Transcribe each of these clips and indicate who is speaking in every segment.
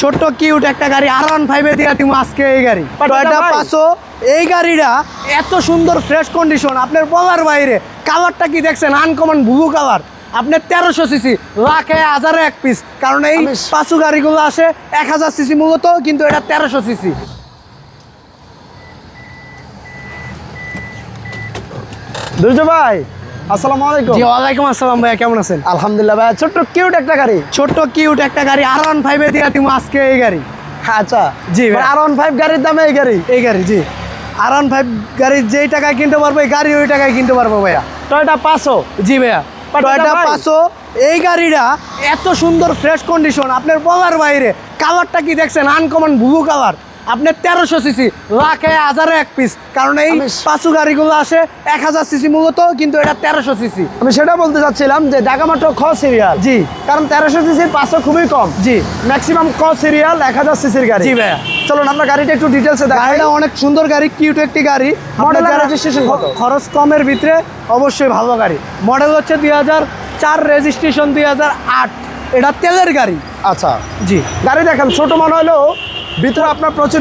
Speaker 1: ছোট্ট কিউট একটা গাড়ি আর ওয়ান ফাইভে দিয়ে তুমি আজকে এই গাড়ি। টয়টা পাঁচশো এই গাড়িটা এত সুন্দর ফ্রেশ কন্ডিশন আপনার বলার বাইরে। কালারটা কি দেখছেন? আনকমন ব্লু কালার আপনার তেরোশো সিসি লাখে হাজারে এক পিস কারণ এই পাঁচশো গাড়িগুলো আসে এক হাজার সিসি মূলত কিন্তু এটা তেরোশো সিসি
Speaker 2: দুর্জয় ভাই আসসালামু আলাইকুম।
Speaker 1: জি ওয়ালাইকুম আসসালাম ভাইয়া কেমন আছেন?
Speaker 2: আলহামদুলিল্লাহ ভাই ছোট্ট কিউট একটা গাড়ি।
Speaker 1: ছোট্ট কিউট একটা গাড়ি আর ওয়ান ফাইভে দিয়ে তুমি আজকে এই গাড়ি।
Speaker 2: আচ্ছা
Speaker 1: জি
Speaker 2: আর ওয়ান ফাইভ গাড়ির দামে এই গাড়ি?
Speaker 1: এই গাড়ি জি। আর ওয়ান ফাইভ গাড়ি যেই টাকায় কিনতে পারব এই গাড়ি ওই টাকায় কিনতে পারব ভাইয়া।
Speaker 2: টয়টা পাঁচশো।
Speaker 1: জি ভাইয়া। টয়টা পাঁচশো। এই গাড়িটা এত সুন্দর ফ্রেশ কন্ডিশন আপনার বলার বাইরে কালারটা কি দেখছেন? আনকমন ব্লু কালার আপনার তেরোশো সিসি লাখে হাজারে এক পিস কারণ এই পাঁচশো গাড়িগুলো আসে এক হাজার সিসি মূলত কিন্তু এটা তেরোশো সিসি।
Speaker 2: আমি সেটা বলতে চাচ্ছিলাম যে ঢাকা মেট্রো খ সিরিয়াল
Speaker 1: জি।
Speaker 2: কারণ তেরোশো সিসির পাঁচশো খুবই কম।
Speaker 1: জি।
Speaker 2: ম্যাক্সিমাম ক সিরিয়াল এক হাজার সিসির গাড়ি।
Speaker 1: জি ভাইয়া।
Speaker 2: চলুন আপনার গাড়িটা একটু ডিটেলসে
Speaker 1: গাড়িটা অনেক সুন্দর গাড়ি কিউট একটি গাড়ি।
Speaker 2: আর
Speaker 1: আপনার খরচ কমের ভিতরে অবশ্যই ভালো গাড়ি। মডেল হচ্ছে দুই হাজার চার রেজিস্ট্রেশন দুই হাজার আট। এটা তেলের গাড়ি।
Speaker 2: আচ্ছা।
Speaker 1: জি।
Speaker 2: গাড়ি দেখেন ছোট মনে হলেও ভিতরে আপনার প্রচুর।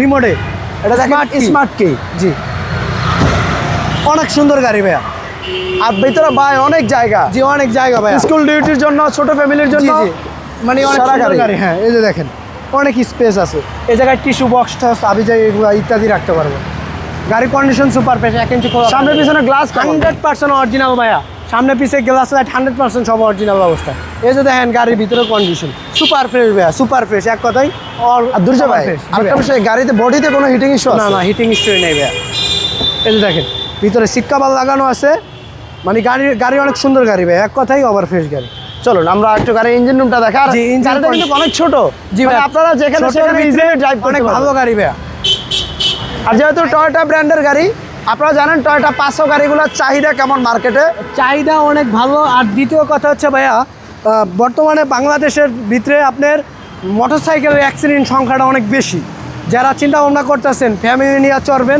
Speaker 1: রিমোটে।
Speaker 2: এটা দেখেন স্মার্ট কি
Speaker 1: জি। অনেক সুন্দর গাড়ি ভাইয়া।
Speaker 2: আর ভিতরে ভাই অনেক জায়গা।
Speaker 1: জি অনেক জায়গা ভাইয়া।
Speaker 2: স্কুল ডিউটির জন্য ছোট ফ্যামিলির জন্য
Speaker 1: মানে অনেক সুন্দর
Speaker 2: গাড়ি।
Speaker 1: হ্যাঁ এই যে দেখেন। অনেক স্পেস আছে। এই জায়গায় টিস্যু বক্স টক্স আবি যাই ইত্যাদি রাখতে পারব। গাড়ির কন্ডিশন সুপার ফ্রেশ এক ইঞ্চি
Speaker 2: সামনে পিছনে গ্লাস
Speaker 1: হান্ড্রেড পার্সেন্ট অরিজিনাল ভাইয়া। সামনে পিছে গ্লাস লাইট হান্ড্রেড পার্সেন্ট সব অরিজিনাল অবস্থা। এই যে দেখেন গাড়ির ভিতরে কন্ডিশন সুপার ফ্রেশ ভাইয়া সুপার ফ্রেশ এক কথাই super
Speaker 2: ভাই আরেকটা বিষয় গাড়িতে বডিতে কোনো হিটিং ইস্যু
Speaker 1: না না হিটিং স্টোরি নেই ভাইয়া। এই যে দেখেন ভিতরে সিক্কাবাল লাগানো আছে। মানে গাড়ি গাড়ি অনেক সুন্দর গাড়ি ভাই এক কথাই ওভার ফ্রেশ গাড়ি।
Speaker 2: চলুন আমরা একটু গাড়ি ইঞ্জিন রুমটা দেখা আর
Speaker 1: con-
Speaker 2: কিন্তু অনেক ছোট।
Speaker 1: জি
Speaker 2: মানে
Speaker 1: ভাই
Speaker 2: আপনারা যেখানে
Speaker 1: ছোটের
Speaker 2: সেখানে ড্রাইভ
Speaker 1: অনেক ভালো গাড়ি ভাইয়া।
Speaker 2: আর যেহেতু টয়োটা ব্র্যান্ডের গাড়ি আপনারা জানেন টয়োটা পাঁচশো গাড়িগুলোর চাহিদা কেমন মার্কেটে
Speaker 1: চাহিদা অনেক ভালো। আর দ্বিতীয় কথা হচ্ছে ভাইয়া বর্তমানে বাংলাদেশের ভিতরে আপনার মোটরসাইকেলের অ্যাক্সিডেন্ট সংখ্যাটা অনেক বেশি। যারা চিন্তা ভাবনা করতেছেন ফ্যামিলি নিয়ে চড়বেন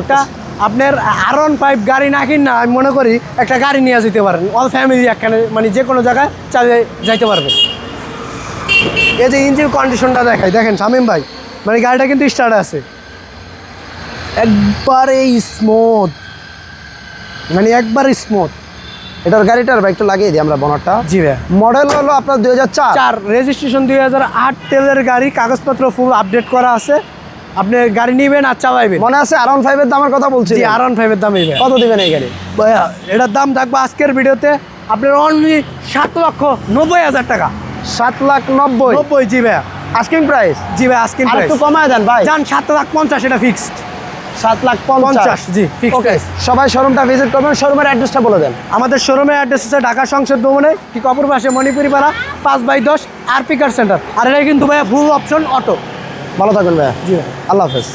Speaker 1: একটা আপনার আর ওয়ান ফাইভ গাড়ি না কিন না আমি মনে করি একটা গাড়ি নিয়ে যেতে পারেন। অল ফ্যামিলি একখানে মানে যে কোনো জায়গায় চালিয়ে যাইতে পারবেন। এই যে ইঞ্জিন কন্ডিশনটা দেখাই দেখেন শামিম ভাই মানে গাড়িটা কিন্তু স্টার্ট আছে। একবারে স্মুথ মানে একবারে স্মুথ
Speaker 2: এটার গাড়িটার ভাই একটু লাগিয়ে দিই আমরা বনারটা
Speaker 1: জি ভাইয়া
Speaker 2: মডেল হলো আপনার দুই হাজার চার।
Speaker 1: রেজিস্ট্রেশন দুই হাজার আট তেলের গাড়ি কাগজপত্র ফুল আপডেট করা আছে। আপনি গাড়ি নেবেন আর চালাইবেন।
Speaker 2: মনে আছে আর ফাইভের দামের কথা বলছি
Speaker 1: জি আর ওয়ান ফাইভের দাম এই
Speaker 2: কত দিবেন এই গাড়ি?
Speaker 1: ভাইয়া এটার দাম থাকবে আজকের ভিডিওতে আপনার অনলি সাত লক্ষ নব্বই হাজার টাকা।
Speaker 2: সাত লাখ নব্বই।
Speaker 1: নব্বই জি ভাইয়া।
Speaker 2: আস্কিং প্রাইস
Speaker 1: জি ভাই
Speaker 2: আর
Speaker 1: প্রাইস
Speaker 2: একটু কমায় দেন ভাই।
Speaker 1: যান সাত লাখ পঞ্চাশ এটা ফিক্সড
Speaker 2: সাত লাখ
Speaker 1: পঞ্চাশ। জি
Speaker 2: ওকে সবাই শোরুমটা ভিজিট করবেন শোরুমের অ্যাড্রেসটা বলে দেন।
Speaker 1: আমাদের শোরুমের অ্যাড্রেস হচ্ছে ঢাকা সংসদ ভবনে ঠিক অপর পাশে মণিপুরি পাড়া পাঁচ বাই দশ আর পিকার সেন্টার আর এটা কিন্তু ভাইয়া ফুল অপশন অটো
Speaker 2: ভালো থাকবেন ভাইয়া।
Speaker 1: জি
Speaker 2: আল্লাহ হাফেজ।